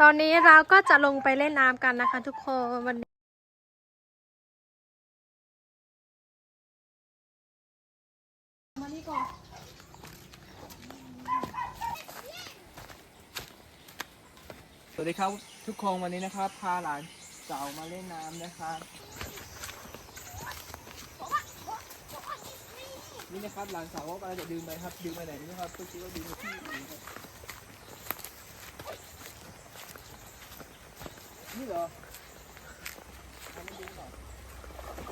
ตอนนี้เราก็จะลงไปเล่นน้ำกันนะคะ ทุกคนวันนี้สวัสดีครับทุกคนวันนี้นะครับ พาหลานสาวมาเล่นน้ำนะครับนี่นะครับหลานสาวก็กำลังจะดึงไปครับดึงไปไหนนี่ครับก็คิดว่าดึงไปที่อื่นครับนี่เหรอทำไม่ดึงหรอ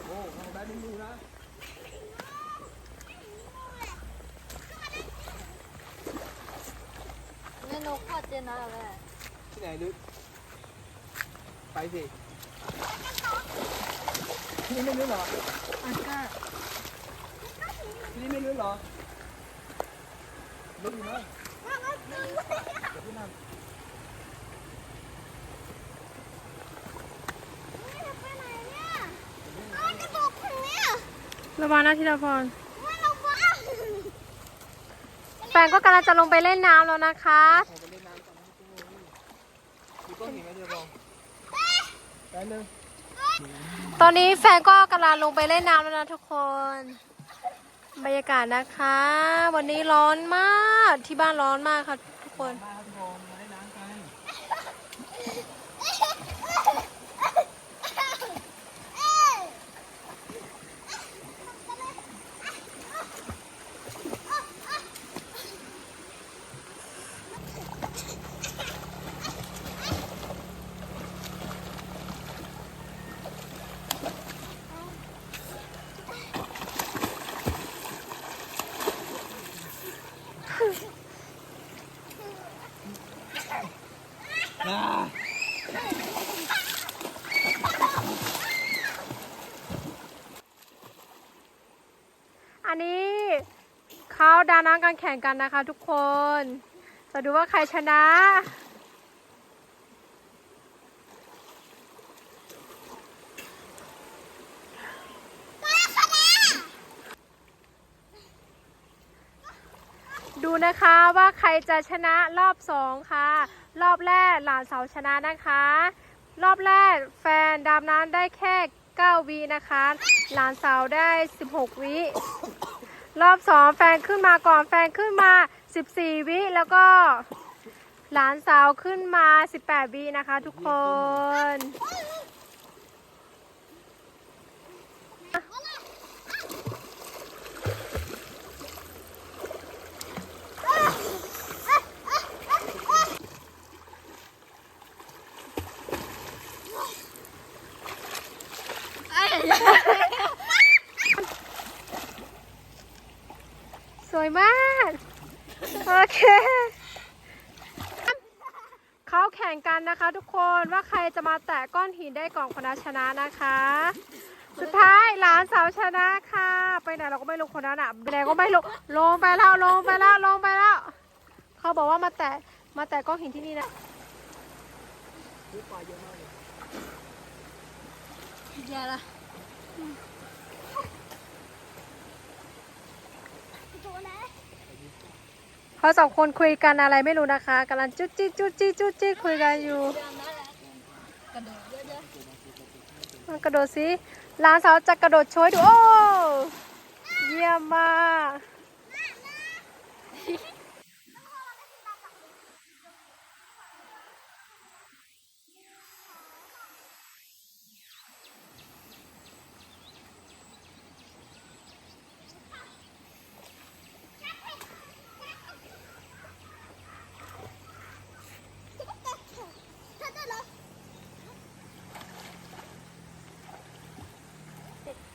โอ้ทำได้ไม่ดูนะ แม่ นกพอดเจนนะแม่ที่ไหนลึกไปสิที่นี่ไม่ลึกเหรออันก็ที่นี่ไม่ลึกเหรอลึกอยู่นะเดี๋ยวพี่นั่งระวังนะธีรพรแฟนก็กำลังจะลงไปเล่นน้ำแล้วนะคะขอไปเล่นน้ำก่อนนะพี่ตุ้มมีก้อนหินไหมเดี๋ยวบอกแป๊บนึงตอนนี้แฟนก็กำลังลงไปเล่นน้ำแล้วนะทุกคน บรรยากาศนะคะ วันนี้ร้อนมากที่บ้านร้อนมากค่ะทุกคน มาครับทุกคนมาเล่นน้ำกัน อันนี้เขาดาน้ำกันแข่งกันนะคะทุกคน จะดูว่าใครชนะ ดูนะคะว่าใครจะชนะรอบสองค่ะ รอบแรกหลานสาวชนะนะคะ รอบแรกแฟนดำน้ำได้แค่ 9วินะคะ หลานสาวได้ 16วิรอบสองแฟนขึ้นมาก่อนแฟนขึ้นมา 14 วิแล้วก็หลานสาวขึ้นมา 18 วินะคะทุกคน สวยมาก โอเค เขาแข่งกันนะคะทุกคนว่าใครจะมาแตะก้อนหินได้ก่อนคนนั้นชนะนะคะ สุดท้ายหลานสาวชนะค่ะ ไปไหนเราก็ไม่รู้คนนั้นอะไปไหนก็ไม่รู้ลงไปแล้วลงไปแล้วลงไปแล้ว เขาบอกว่ามาแตะมาแตะก้อนหินที่นี่นะอย่าละ เขาสองคนคุยกันอะไรไม่รู้นะคะกำลังจุ๊จี้จุ๊จี้จุ๊จี้คุยกันอยู่กระโดดเยอะมันกระโดดสิหลานสาวจะกระโดดโชยดูโอ้ เยี่ยมมาก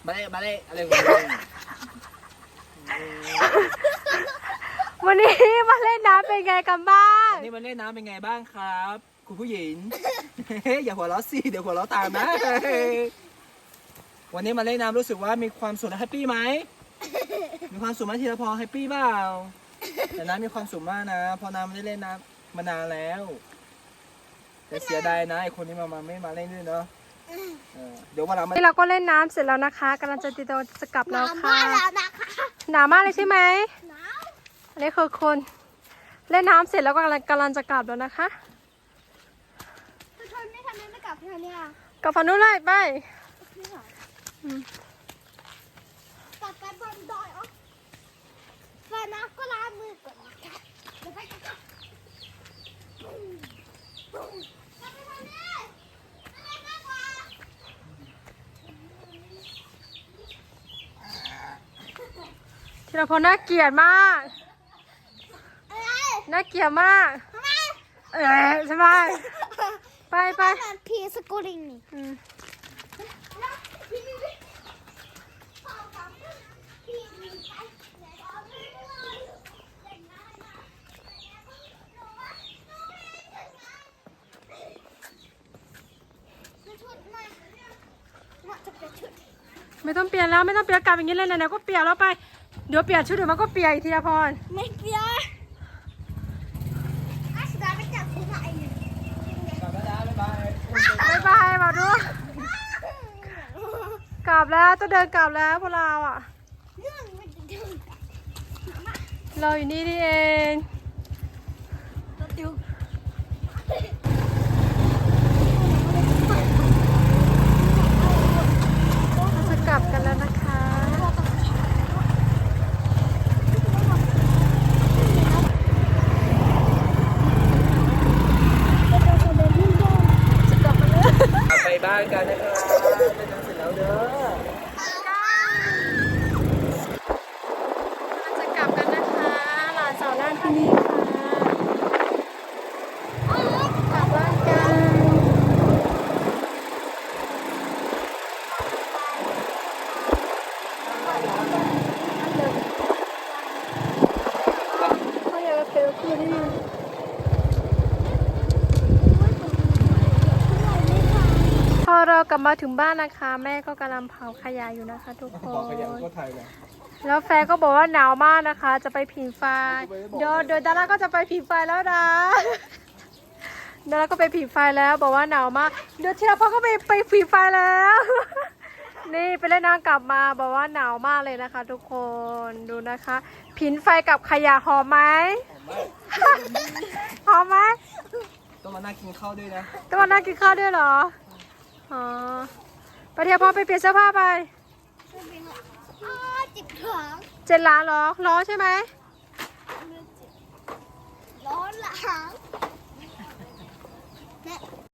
มาเล่นมาเล่นอะไรของมึงวันนี้มาเล่นน้ำเป็นไงกันบ้างวันนี้มาเล่นน้ำเป็นไงบ้างครับ คุณผู้หญิง อย่าหัวเราะสิเดี๋ยวหัวเราะตามนะ วันนี้มาเล่นน้ำรู้สึกว่ามีความสุขและแฮปปี้ไหมมีความสุขไหมธีรพรแฮปปี้เปล่าแต่น้ำมีความสุขมากนะเพราะน้ำไม่ได้เล่นน้ำมานานแล้ว แต่เสียดายนะไอคนนี้มามาไม่มาเล่นด้วยเนาะ เออเดี๋ยววันหลังมานี่เราก็เล่นน้ำเสร็จแล้วนะคะกำลังจะติดตัวจะกลับๆแล้วน้ำค่ะมาแล้วนะคะหนาวมากเลยใช่ไหมหนาวอันนี้คือคนเล่นน้ำเสร็จแล้วก็กำลังกำลังจะกลับแล้วนะคะลับทางเนี้ยกลับฝั่งนู้นเลยไป พี่เหรอ อืม กลับไปบนดอยอ๋อแฟนนะก็ล้างมือก่อนนะคะเดี๋ยวไปกันค่ะปุ้งปุ้งกลับไปทางนี้อะไรมากกว่า รพอน่าเกลียดมาก น่าเกลียดมาก เออสบายไปไปพีสกุลิงนี่ไม่ต้องเปลี่ยนแล้วไม่ต้องเปลี่ยนกลับอย่างนี้เลยไหนๆก็เปลี่ยนแล้วไป เดี๋ยวเปียกชุดเดี๋ยวมันก็เปียกอีกทีละพรไม่เปียกอาสดาไปจับคุณหน่อยกลับแล้วนะบ๊ายบายบายบายมาดูกลับแล้วต้องเดินกลับแล้วพวกเราอะ เรื่องมันจะเดินเราอยู่นี่นี่เอง รถดิว เราจะกลับกันแล้วนะคะ จะกลับมาแล้ว ไปบ้านกัน นะครับไปเดินเสร็จแล้วเด้อ จะกลับกันนะคะหลานสาวนั่งที่นี่ค่ะกลับบ้านกัน เขาอยากเจอคุณนี่พอ เรากลับมาถึงบ้านนะคะ แม่ก็กำลังเผาขยะอยู่นะคะ ทุกคพอขยันนก็ถ่ายเลยแล้วแฟนก็บอกว่าหนาวมากนะคะ จะไปผิงไฟเดี๋ยวเดี๋ยวดาราก็จะไปผิงไฟแล้วนะดาราก็ไปผิงไฟแล้วบอกว่าหนาวมาก เดี๋ยวทีละพ่อก็ไปไปผิงไฟแล้ว นี่ไปเล่นน้ำกลับมาบอกว่าหนาวมากเลยนะคะ ทุกคนดูนะคะ ผิงไฟกับขยะหอมไหมหอมไหมต้องมานั่งกินข้าวด้วยนะต้องมานั่งกินข้าวด้วยเหรอ อ๋อไปเทียพอไปเปลี่ยนเสื้อผ้าไปเจิบท้งเจ็ดล้านเหรอล้อใช่ไหมล้อหลัง